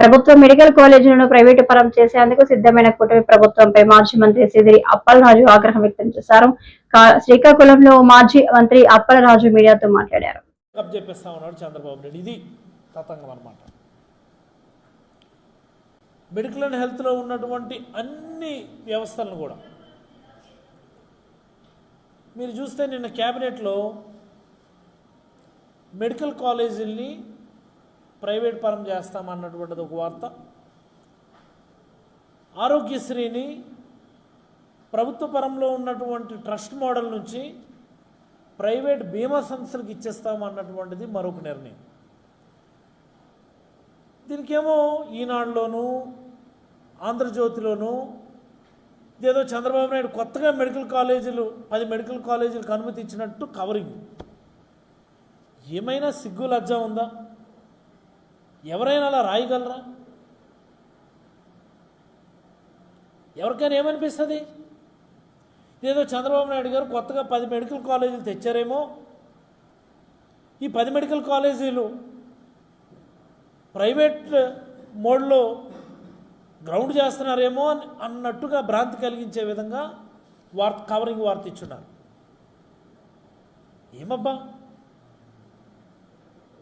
ప్రభుత్వ medical కాలేజీలను private పరం చేసేందుకు సిద్ధమైన కూటమి ప్రభుత్వంపై మాజీ మంత్రి సిదిరి అప్పలరాజు ఆగ్రహం వ్యక్తం చేశారు. శ్రీకాకుళంలో మాజీ మంత్రి అప్పలరాజు మీడియాతో మాట్లాడారు. మెడికల్ అండ్ హెల్త్లో ఉన్నటువంటి అన్ని వ్యవస్థలను కూడా మీరు చూస్తే నిన్న క్యాబినెట్లో మెడికల్ కాలేజీల్ని ప్రైవేట్ పరం చేస్తామన్నటువంటిది ఒక వార్త. ఆరోగ్యశ్రీని ప్రభుత్వ పరంలో ఉన్నటువంటి ట్రస్ట్ మోడల్ నుంచి ప్రైవేట్ బీమా సంస్థలకు ఇచ్చేస్తాం అన్నటువంటిది మరొక నిర్ణయం. దీనికేమో ఈనాడులోను ఆంధ్రజ్యోతిలోను ఇదేదో చంద్రబాబు నాయుడు కొత్తగా మెడికల్ కాలేజీలు పది మెడికల్ కాలేజీలకు అనుమతి ఇచ్చినట్టు కవరింగ్. ఏమైనా సిగ్గు లజ్జ ఉందా? ఎవరైనా అలా రాయగలరా? ఎవరికైనా ఏమనిపిస్తుంది? ఏదో చంద్రబాబు నాయుడు గారు కొత్తగా పది మెడికల్ కాలేజీలు తెచ్చారేమో. ఈ పది మెడికల్ కాలేజీలు ప్రైవేట్ మోడ్లో గ్రౌండ్ చేస్తున్నారేమో అని అన్నట్టుగా భ్రాంతి కలిగించే విధంగా వార్త కవరింగ్ వార్త ఇచ్చున్నారు. ఏమబ్బా?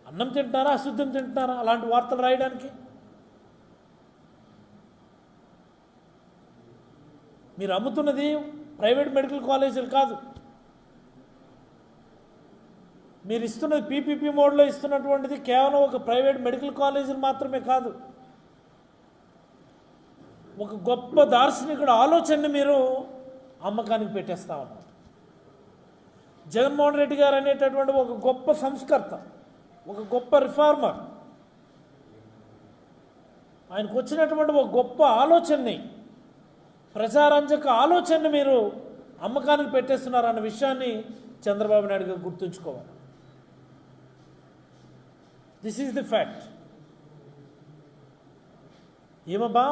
అన్నం తింటున్నారా అశుద్ధం తింటున్నారా అలాంటి వార్తలు రాయడానికి? మీరు అమ్ముతున్నది ప్రైవేట్ మెడికల్ కాలేజీలు కాదు. మీరు ఇస్తున్నది పీపీపీ మోడ్లో ఇస్తున్నటువంటిది కేవలం ఒక ప్రైవేట్ మెడికల్ కాలేజీలు మాత్రమే కాదు. ఒక గొప్ప దార్శనికుడు ఆలోచనని మీరు అమ్మకానికి పెట్టేస్తా ఉన్నారు. జగన్మోహన్ రెడ్డి గారు అనేటటువంటి ఒక గొప్ప సంస్కర్త. ఒక గొప్ప రిఫార్మర్ ఆయనకు వచ్చినటువంటి ఒక గొప్ప ఆలోచనని ప్రజారంజక ఆలోచనని మీరు అమ్మకానికి పెట్టేస్తున్నారు అన్న విషయాన్ని చంద్రబాబు నాయుడు గారు గుర్తుంచుకోవాలి. దిస్ ఈజ్ ది ఫ్యాక్ట్ ఏమబ్బా?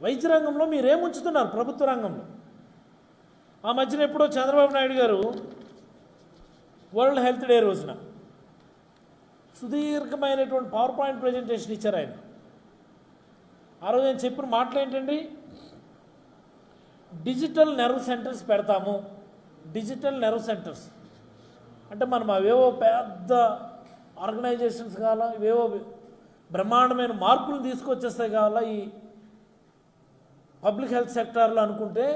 వైద్య రంగంలో మీరేం ఉంచుతున్నారు ప్రభుత్వ రంగంలో? ఆ మధ్యన ఎప్పుడో చంద్రబాబు నాయుడు గారు వరల్డ్ హెల్త్ డే రోజున సుదీర్ఘమైనటువంటి పవర్ పాయింట్ ప్రజెంటేషన్ ఇచ్చారు ఆయన. ఆ రోజు నేను చెప్పిన మాటలు ఏంటండి? డిజిటల్ నెర్వ్ సెంటర్స్ పెడతాము. డిజిటల్ నెర్వ్ సెంటర్స్ అంటే మనం అవేవో పెద్ద ఆర్గనైజేషన్స్ కావాలా ఇవేవో బ్రహ్మాండమైన మార్పులు తీసుకొచ్చేస్తాయి కావాలా ఈ పబ్లిక్ హెల్త్ సెక్టార్లో అనుకుంటే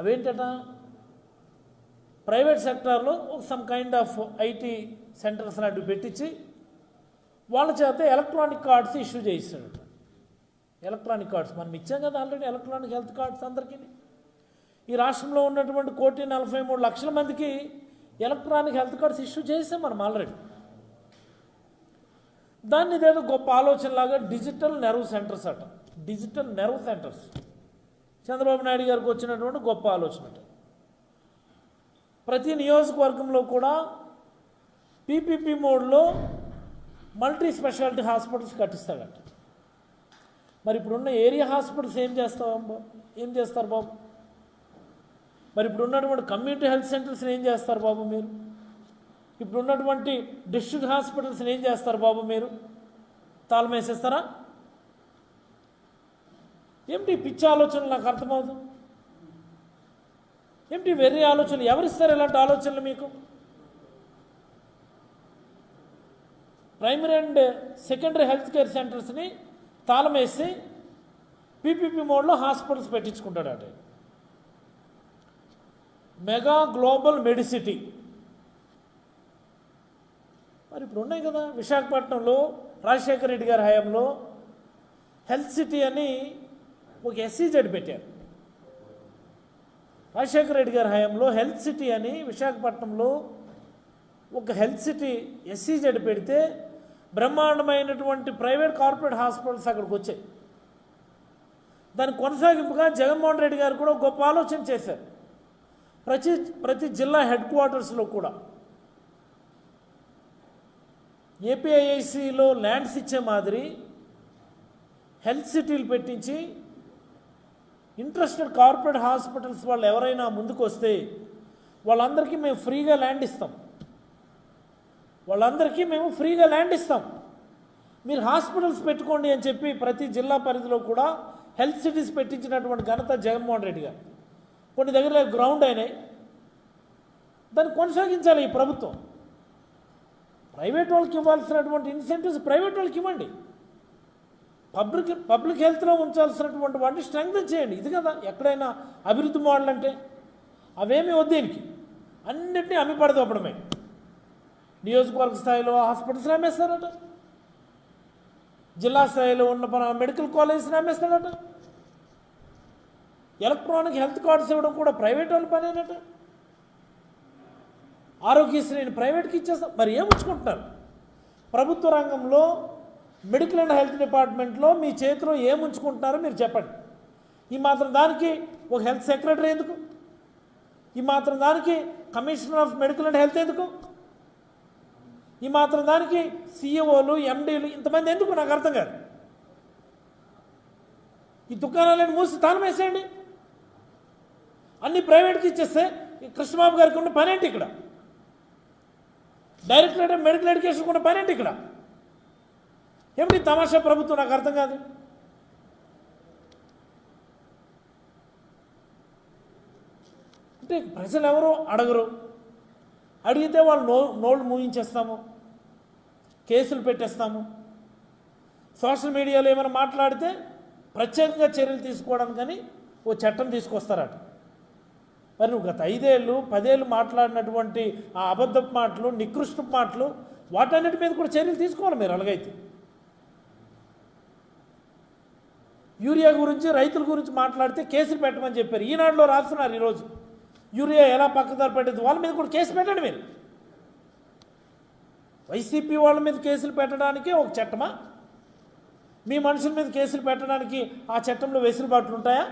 అవేంటట? ప్రైవేట్ సెక్టార్లో some kind of IT centres లాంటివి పెట్టించి వాళ్ళ చేత ఎలక్ట్రానిక్ కార్డ్స్ ఇష్యూ చేయిస్తాడు ఎలక్ట్రానిక్ కార్డ్స్ మనం ఇచ్చాం కదా ఆల్రెడీ ఎలక్ట్రానిక్ హెల్త్ కార్డ్స్ అందరికీ ఈ రాష్ట్రంలో ఉన్నటువంటి కోటి నలభై మూడు లక్షల మందికి ఎలక్ట్రానిక్ హెల్త్ కార్డ్స్ ఇష్యూ చేసాం మనం ఆల్రెడీ. దాన్ని ఇదేదో గొప్ప ఆలోచనలాగా డిజిటల్ నెర్వ్ సెంటర్స్ అట. Digital nerve centres. Chandrababu Naidu గారికి వచ్చినటువంటి గొప్ప ఆలోచన అట. ప్రతి నియోజకవర్గంలో కూడా పీపీపీ మోడ్లో మల్టీ స్పెషాలిటీ హాస్పిటల్స్ కట్టిస్తాడట. మరి ఇప్పుడున్న ఏరియా హాస్పిటల్స్ ఏం చేస్తావు బాబు ఏం చేస్తారు బాబు? మరి ఇప్పుడు ఉన్నటువంటి కమ్యూనిటీ హెల్త్ సెంటర్స్ని ఏం చేస్తారు బాబు మీరు? ఇప్పుడు ఉన్నటువంటి డిస్ట్రిక్ట్ హాస్పిటల్స్ని ఏం చేస్తారు బాబు మీరు? తాళం వేసేస్తారా? ఏమిటి పిచ్చి ఆలోచనలు నాకు అర్థమవుతుంది ఏమిటి వెర్రి ఆలోచనలు? ఎవరిస్తారు ఇలాంటి ఆలోచనలు మీకు? Primary and secondary health care సెంటర్స్ని తాళమేసి పీపీపీ మోడ్లో హాస్పిటల్స్ పెట్టించుకుంటాడు అట మెగా గ్లోబల్ మెడిసిటీ. మరి ఇప్పుడు ఉన్నాయి కదా విశాఖపట్నంలో రాజశేఖర రెడ్డి గారి హయాంలో హెల్త్ సిటీ అని ఒక ఎస్సీజెడ్ పెట్టారు. రాజశేఖర రెడ్డి గారి హయాంలో హెల్త్ సిటీ అని విశాఖపట్నంలో ఒక హెల్త్ సిటీ ఎస్సీజెడ్ పెడితే బ్రహ్మాండమైనటువంటి ప్రైవేట్ కార్పొరేట్ హాస్పిటల్స్ అక్కడికి వచ్చాయి. దాని కొనసాగింపుగా జగన్మోహన్ రెడ్డి గారు కూడా గొప్ప ఆలోచన చేశారు. ప్రతి ప్రతి జిల్లా హెడ్ క్వార్టర్స్లో కూడా. ఏపీఐఐసిలో ల్యాండ్స్ ఇచ్చే మాదిరి హెల్త్ సిటీలు పెట్టించి ఇంట్రెస్టెడ్ కార్పొరేట్ హాస్పిటల్స్ వాళ్ళు ఎవరైనా ముందుకు వస్తే వాళ్ళందరికీ మేము ఫ్రీగా ల్యాండ్ ఇస్తాం. వాళ్ళందరికీ మేము ఫ్రీగా ల్యాండ్ ఇస్తాం. మీరు హాస్పిటల్స్ పెట్టుకోండి అని చెప్పి ప్రతి జిల్లా పరిధిలో కూడా హెల్త్ సిటీస్ పెట్టించినటువంటి ఘనత జగన్మోహన్ రెడ్డి గారు. కొన్ని దగ్గర గ్రౌండ్ అయినాయి. దాన్ని కొనసాగించాలి ఈ ప్రభుత్వం. ప్రైవేట్ వాళ్ళకి ఇవ్వాల్సినటువంటి ఇన్సెంటివ్స్ ప్రైవేట్ వాళ్ళకి ఇవ్వండి. పబ్లిక్ పబ్లిక్ హెల్త్లో ఉంచాల్సినటువంటి వాటిని స్ట్రెంగ్తన్ చేయండి. ఇది కదా ఎక్కడైనా అభివృద్ధి మోడల్ అంటే. అవేమీ వద్దు దీనికి. అన్నింటినీ అమ్మి పడదోపడమే. నియోజకవర్గ స్థాయిలో హాస్పిటల్స్ అమ్మేస్తారట జిల్లా స్థాయిలో ఉన్న మెడికల్ కాలేజెస్ అమ్మేస్తాడట ఎలక్ట్రానిక్ హెల్త్ కార్డ్స్ ఇవ్వడం కూడా ప్రైవేట్ వాళ్ళ పనేనట. ఆరోగ్యశ్రీని ప్రైవేట్కి ఇచ్చేస్తాం. మరి ఏముంచుకుంటున్నారు ప్రభుత్వ రంగంలో మెడికల్ అండ్ హెల్త్ డిపార్ట్మెంట్లో మీ చేతిలో ఏముంచుకుంటున్నారో మీరు చెప్పండి. ఈ మాత్రం దానికి ఒక హెల్త్ సెక్రటరీ ఎందుకు? ఈ మాత్రం దానికి commissioner of medical and health ఎందుకు? ఈ మాత్రం దానికి సీఈఓలు ఎండీలు ఇంతమంది ఎందుకు? నాకు అర్థం కాదు. ఈ దుకాణాలను మూసి తాళం వేసేయండి. అన్ని ప్రైవేట్కి ఇచ్చేస్తే ఈ కృష్ణబాబు గారికి ఉన్న పని ఏంటి ఇక్కడ? డైరెక్ట్ ఆఫ్ మెడికల్ ఎడ్యుకేషన్ కూడా పని ఏంటి ఇక్కడ? ఏమిటి తమాషా ప్రభుత్వం? నాకు అర్థం కాదు. అంటే ప్రజలు ఎవరు? అడగరు. అడిగితే వాళ్ళు నో నోళ్ళు మూయించేస్తాము. కేసులు పెట్టేస్తాము. సోషల్ మీడియాలో ఏమైనా మాట్లాడితే ప్రత్యేకంగా చర్యలు తీసుకోవడానికని ఓ చట్టం తీసుకొస్తారట. మరి నువ్వు గత ఐదేళ్ళు పదేళ్ళు మాట్లాడినటువంటి ఆ అబద్ధపు మాటలు నికృష్ట మాటలు వాటన్నిటి మీద కూడా చర్యలు తీసుకోవాలి మీరు అలాగైతే. యూరియా గురించి రైతుల గురించి మాట్లాడితే కేసులు పెట్టమని చెప్పారు. ఈనాడులో రాస్తున్నారు ఈరోజు. యూరియా ఎలా పక్కదారి పెట్టేది వాళ్ళ మీద కూడా కేసు పెట్టండి మీరు. వైసీపీ వాళ్ళ మీద కేసులు పెట్టడానికి ఒక చట్టమా? మీ మనుషుల మీద కేసులు పెట్టడానికి ఆ చట్టంలో వెసులుబాట్లు ఉంటాయా